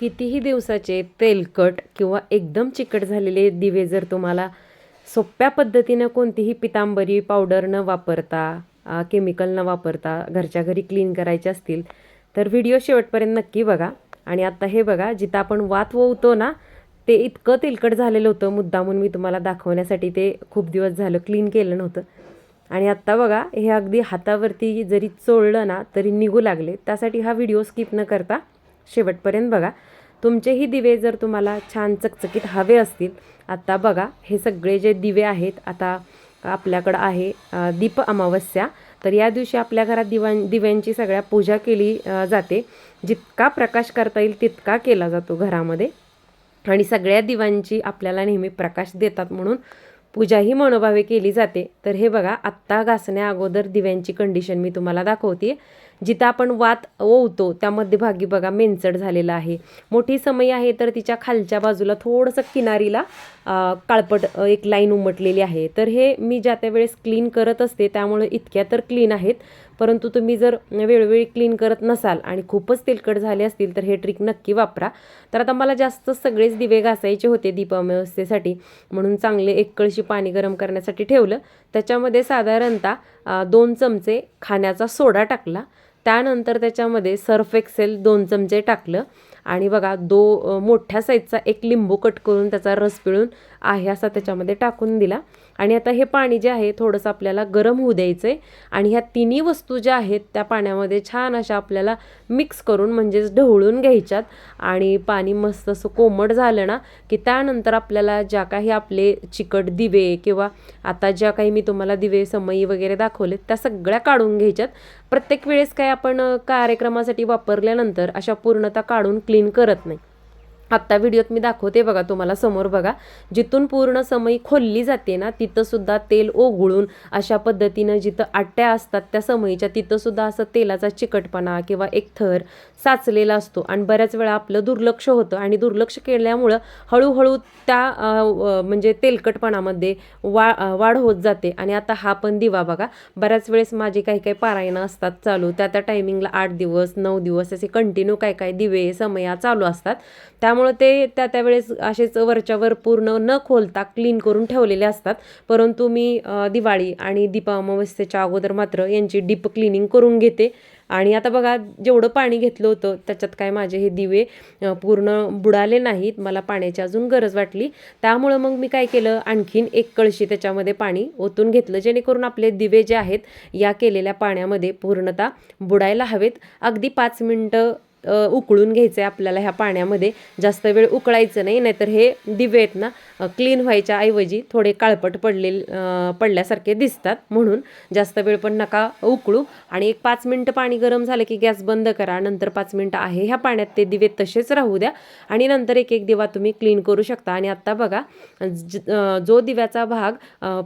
कितीही दिवसाचे तेलकट किंवा एकदम चिकट झालेले दिवे जर तुम्हाला सोप्या पद्धतीनं कोणतीही पितांबरी पावडर न वापरता केमिकल न वापरता घरच्या घरी क्लीन करायचे असतील तर व्हिडिओ शेवटपर्यंत नक्की बघा. आणि आत्ता हे बघा जिथं आपण वात वळतो ना ते इतकं तेलकट झालेलं होतं मुद्दामून मी तुम्हाला दाखवण्यासाठी ते खूप दिवस झालं क्लीन केलं नव्हतं. आणि आत्ता बघा हे अगदी हातावरती जरी चोळलं ना तरी निघू लागले. त्यासाठी हा व्हिडिओ स्किप न करता शेवटपर्यंत बघा. तुमचेही दिवे जर तुम्हाला छान चकचकीत हवे असतील आत्ता बघा हे सगळे जे दिवे आहेत आता आपल्याकडं आहे दीप अमावस्या. तर या दिवशी आपल्या घरात दिवां दिव्यांची सगळ्या पूजा केली जाते. जितका प्रकाश करता येईल तितका केला जातो घरामध्ये. आणि सगळ्या दिवांची आपल्याला नेहमी प्रकाश देतात म्हणून पूजा ही मनोभावे केली जाते. तर हे बघा आत्ता घासण्या अगोदर दिव्यांची कंडिशन मी तुम्हाला दाखवते जिथं आपण वात ओवतो त्या मध्यभागी बघा मेंचड झालेला आहे. मोठी समई आहे तर तिच्या खालच्या बाजूला थोडंसं किनारीला काळपट एक लाईन उमटलेली आहे. तर हे मी ज्या त्या वेळेस क्लीन करत असते त्यामुळे इतक्या तर क्लीन आहेत. परंतु तुम्ही जर वेळोवेळी क्लीन करत नसाल आणि खूपच तेलकट झाले असतील तर हे ट्रिक नक्की वापरा. तर आता मला जास्त सगळेच दिवे घासायचे होते दीपावस्थेसाठी. म्हणून चांगले एक कळशी पाणी गरम करण्यासाठी ठेवलं. त्याच्यामध्ये साधारणतः दोन चमचे खाण्याचा सोडा टाकला. त्यानंतर त्याच्यामध्ये सर्फ एक्सेल दोन चमचे टाकलं. आणि बघा दो मोठ्या साईजचा एक लिंबू कट करून त्याचा रस पिळून आहे असा त्याच्यामध्ये टाकून दिला. आणि आता हे पाणी जे आहे थोडंसं आपल्याला गरम होऊ द्यायचं आहे आणि ह्या तिन्ही वस्तू ज्या आहेत त्या पाण्यामध्ये छान अशा आपल्याला मिक्स करून म्हणजेच ढवळून घ्यायच्यात. आणि पाणी मस्त असं कोमट झालं ना की त्यानंतर आपल्याला ज्या काही आपले चिकट दिवे किंवा आता ज्या काही मी तुम्हाला दिवे समई वगैरे दाखवले त्या सगळ्या काढून घ्यायच्यात. प्रत्येक वेळेस काय आपण कार्यक्रमासाठी वापरल्यानंतर अशा पूर्णतः काढून क्लीन करत नाही. आत्ता व्हिडिओत मी दाखवते बघा तुम्हाला समोर बघा. जिथून पूर्ण समई खोलली जाते ना तिथंसुद्धा तेल ओघळून अशा पद्धतीनं जिथं आट्या असतात त्या समईच्या तिथंसुद्धा असं तेलाचा चिकटपणा किंवा एक थर साचलेला असतो. आणि बऱ्याच वेळा आपलं दुर्लक्ष होतं आणि दुर्लक्ष केल्यामुळं हळूहळू त्या म्हणजे तेलकटपणामध्ये वा वाढ होत जाते. आणि आता हा पण दिवा बघा. बऱ्याच वेळेस माझे काही काही पारायणं असतात चालू. त्या त्या टायमिंगला आठ दिवस नऊ दिवस असे कंटिन्यू काय काय दिवे समया चालू असतात. त्या त्यामुळं ते त्या त्यावेळेस असेच वरच्यावर पूर्ण न खोलता क्लीन करून ठेवलेले असतात. परंतु मी दिवाळी आणि दीपा अमावस्येच्या अगोदर मात्र यांची डीप क्लिनिंग करून घेते. आणि आता बघा जेवढं पाणी घेतलं होतं त्याच्यात काय माझे हे दिवे पूर्ण बुडाले नाहीत. मला पाण्याची अजून गरज वाटली. त्यामुळं मग मी काय केलं आणखीन एक कळशी त्याच्यामध्ये पाणी ओतून घेतलं जेणेकरून आपले दिवे जे आहेत या केलेल्या पाण्यामध्ये पूर्णतः बुडायला हवेत. अगदी पाच मिनटं उकळून घ्यायचं आहे आपल्याला ह्या पाण्यामध्ये. जास्त वेळ उकळायचं नाही नाहीतर हे दिवे आहेत ना क्लीन व्हायच्या ऐवजी थोडे काळपट पडले पडल्यासारखे दिसतात. म्हणून जास्त वेळ पण नका उकळू. आणि एक पाच मिनटं पाणी गरम झालं की गॅस बंद करा. नंतर पाच मिनटं आहे ह्या पाण्यात ते दिवे तसेच राहू द्या. आणि नंतर एक एक दिवा तुम्ही क्लीन करू शकता. आणि आत्ता बघा ज- जो दिव्याचा भाग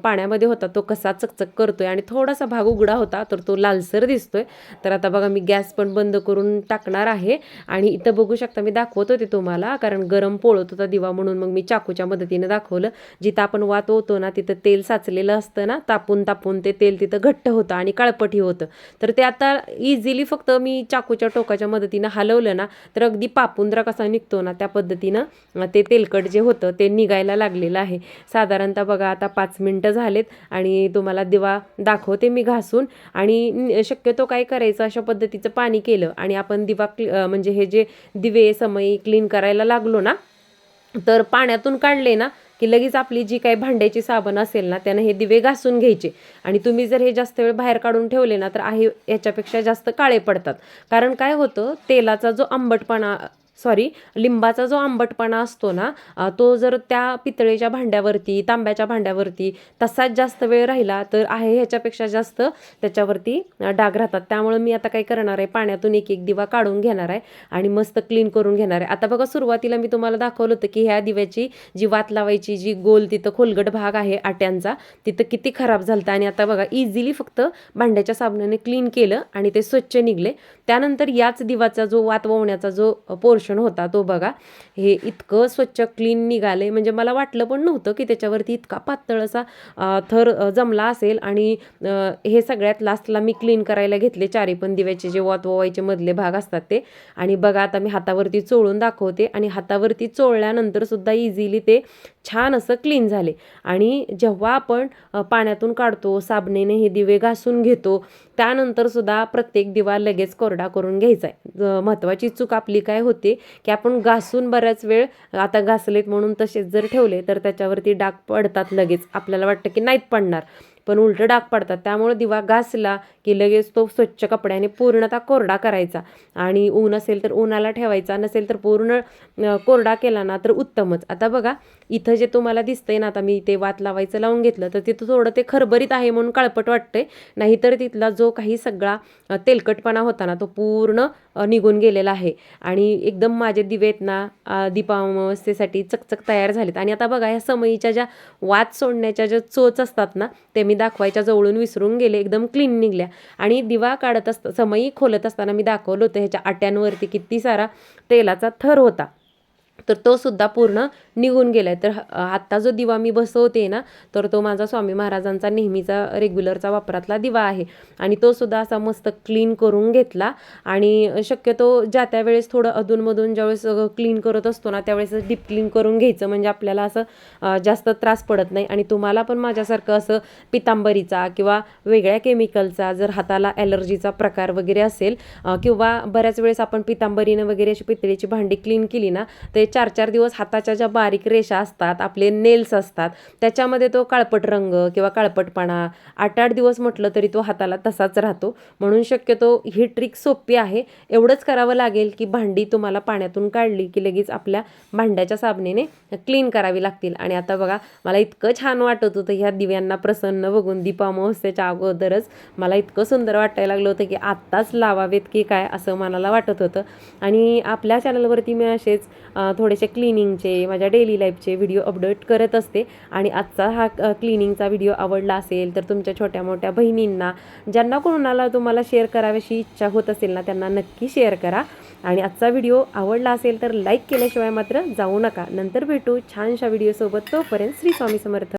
पाण्यामध्ये होता तो कसा चकचक करतोय. आणि थोडासा भाग उघडा होता तर तो लालसर दिसतोय. तर आता बघा मी गॅस पण बंद करून टाकणार आहे. आणि इथं बघू शकता मी दाखवत होते तुम्हाला कारण गरम पोळत होता दिवा म्हणून मग मी चाकूच्या मदतीने दाखवलं. जिथं आपण वात होतो ना तिथं तेल साचलेलं असतं ना तापून तापून ते तेल तिथं घट्ट होतं आणि काळपटी होतं. तर ते आता इझिली फक्त मी चाकूच्या टोकाच्या मदतीनं हलवलं ना तर अगदी पापुंद्रा कसा निघतो ना त्या पद्धतीनं ते तेलकट जे होतं ते निघायला लागलेलं आहे. साधारणतः बघा आता पाच मिनटं झालेत आणि तुम्हाला दिवा दाखवते मी घासून. आणि शक्यतो काय करायचं अशा पद्धतीचं पाणी केलं आणि आपण दिवा क्ल- म्हणजे हे जे दिवे समई क्लीन करायला लागलो ना तर पाण्यातून काढले ना की लगेच आपली जी काही भांड्याची साबण असेल ना त्यानं हे दिवे घासून घ्यायचे. आणि तुम्ही जर हे जास्त वेळ बाहेर काढून ठेवले ना तर आहे याच्यापेक्षा जास्त काळे पडतात. कारण काय होतं तेलाचा जो आंबटपणा सॉरी लिंबाचा जो आंबटपणा असतो ना तो जर त्या पितळेच्या भांड्यावरती तांब्याच्या भांड्यावरती तसाच जास्त वेळ राहिला तर आहे ह्याच्यापेक्षा जास्त त्याच्यावरती डाग राहतात. त्यामुळे मी आता काय करणार आहे पाण्यातून एक एक दिवा काढून घेणार आहे आणि मस्त क्लीन करून घेणार आहे. आता बघा सुरुवातीला मी तुम्हाला दाखवलं होतं की ह्या दिव्याची जी वात लावायची जी गोल तिथं खोलगट भाग आहे आट्यांचा तिथं किती खराब झालं आणि आता बघा इझिली फक्त भांड्याच्या साबणाने क्लीन केलं आणि ते स्वच्छ निघले. त्यानंतर याच दिवाचा जो वात ववण्याचा जो पोर्शन होता तो बघा. हे इतकं स्वच्छ क्लीन निघाले म्हणजे मला वाटलं पण नव्हतं की त्याच्यावरती इतका पातळ असा थर जमला असेल. आणि हे सगळ्यात लास्टला मी क्लीन करायला घेतले. चारी पण दिव्याचे जे वात ववायचे मधले भाग असतात ते. आणि बघा आता मी हातावरती चोळून दाखवते. आणि हातावरती चोळल्यानंतर सुद्धा इझिली ते छान असं क्लीन झाले. आणि जेव्हा आपण पाण्यातून काढतो साबणेने हे दिवे घासून घेतो त्यानंतर सुद्धा प्रत्येक दिवा लगेच कोरडा करून घ्यायचा आहे. महत्त्वाची चूक आपली काय होते की आपण घासून बऱ्याच वेळ आता घासलेत म्हणून तसेच जर ठेवले तर त्याच्यावरती डाग पडतात लगेच. आपल्याला वाटतं की नाहीत पडणार. पण उलटं डाग पडतात. त्यामुळे दिवा घासला की लगेच तो स्वच्छ कपड्याने पूर्णतः कोरडा करायचा. आणि ऊन असेल तर उन्हाला ठेवायचा नसेल तर पूर्ण कोरडा केला ना तर उत्तमच. आता बघा इथं जे तुम्हाला दिसतंय ना आता मी ते वात लावायचं लावून घेतलं तर तिथं थोडं ते खरबरीत आहे म्हणून काळपट वाटतंय. नाहीतर तिथला जो काही सगळा तेलकटपणा होता ना तो पूर्ण निघून गेलेला आहे. आणि एकदम माझे दिवेत ना दीपावस्येसाठी चकचक तयार झालेत. आणि आता बघा ह्या समयीच्या ज्या वात सोडण्याच्या ज्या चोच असतात ना ते मी दाखवायच्या जवळून विसरून गेले एकदम क्लीन निघल्या. आणि दिवा काढत असता समयी खोलत असताना मी दाखवलं होतं ह्याच्या आट्यांवरती किती सारा तेलाचा थर होता. तर तो सुद्धा पूर्ण निघून गेलाय. तर आत्ता जो दिवा मी बसवते ना तर तो माझा स्वामी महाराजांचा नेहमीचा रेग्युलरचा वापरातला दिवा आहे. आणि तो सुद्धा असा मस्त क्लीन करून घेतला. आणि शक्यतो ज्या त्या वेळेस थोडं अधूनमधून ज्यावेळेस क्लीन करत असतो ना त्यावेळेस डीप क्लीन करून घ्यायचं. म्हणजे आपल्याला असं जास्त त्रास पडत नाही. आणि तुम्हाला पण माझ्यासारखं असं पितांबरीचा किंवा वेगळ्या केमिकलचा जर हाताला ॲलर्जीचा प्रकार वगैरे असेल किंवा बऱ्याच वेळेस आपण पितांबरीनं वगैरे अशी पितळीची भांडी क्लीन केली ना ते चार चार दिवस हाताच्या ज्या बारीक रेषा असतात आपले नेल्स असतात त्याच्यामध्ये तो काळपट रंग किंवा काळपटपणा आठ आठ दिवस म्हटलं तरी तो हाताला तसाच राहतो. म्हणून शक्यतो ही ट्रिक सोपी आहे. एवढंच करावं लागेल की भांडी तुम्हाला पाण्यातून काढली की लगेच आपल्या भांड्याच्या साबणेने क्लीन करावी लागतील. आणि आता बघा मला इतकं छान वाटत होतं ह्या दिव्यांना प्रसन्न बघून दीपामहोत्सवाच्या अगोदरच मला इतकं सुंदर वाटायला लागलं होतं की आत्ताच लावावेत की काय असं मनाला वाटत होतं. आणि आपल्या चॅनलवरती मी असेच थोडेसे क्लिनिंगचे माझ्या डेली लाईफचे व्हिडिओ अपडेट करत असते. आणि आजचा हा क्लिनिंगचा व्हिडिओ आवडला असेल तर तुमच्या छोट्या मोठ्या बहिणींना ज्यांना कोणाला तुम्हाला शेअर कराव्याशी इच्छा होत असेल ना त्यांना नक्की शेअर करा. आणि आजचा व्हिडिओ आवडला असेल तर लाईक केल्याशिवाय मात्र जाऊ नका. नंतर भेटू छानशा व्हिडिओसोबत तोपर्यंत श्री स्वामी समर्थ.